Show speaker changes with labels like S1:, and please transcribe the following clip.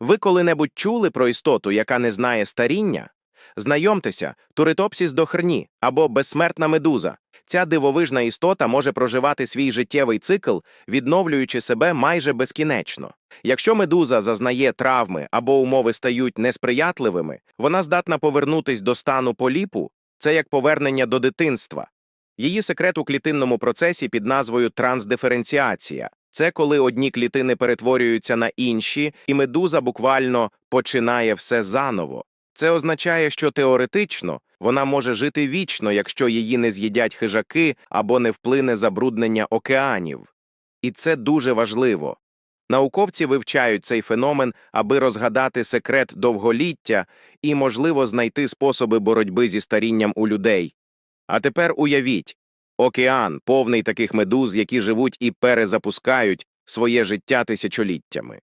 S1: Ви коли-небудь чули про істоту, яка не знає старіння? Знайомтеся, туритопсіс дохрні або безсмертна медуза. Ця дивовижна істота може проживати свій життєвий цикл, відновлюючи себе майже безкінечно. Якщо медуза зазнає травми або умови стають несприятливими, вона здатна повернутись до стану поліпу, це як повернення до дитинства. Її секрет у клітинному процесі під назвою трансдиференціація. Це коли одні клітини перетворюються на інші, і медуза буквально починає все заново. Це означає, що теоретично вона може жити вічно, якщо її не з'їдять хижаки або не вплине забруднення океанів. І це дуже важливо. Науковці вивчають цей феномен, аби розгадати секрет довголіття і, можливо, знайти способи боротьби зі старінням у людей. А тепер уявіть океан, повний таких медуз, які живуть і перезапускають своє життя тисячоліттями.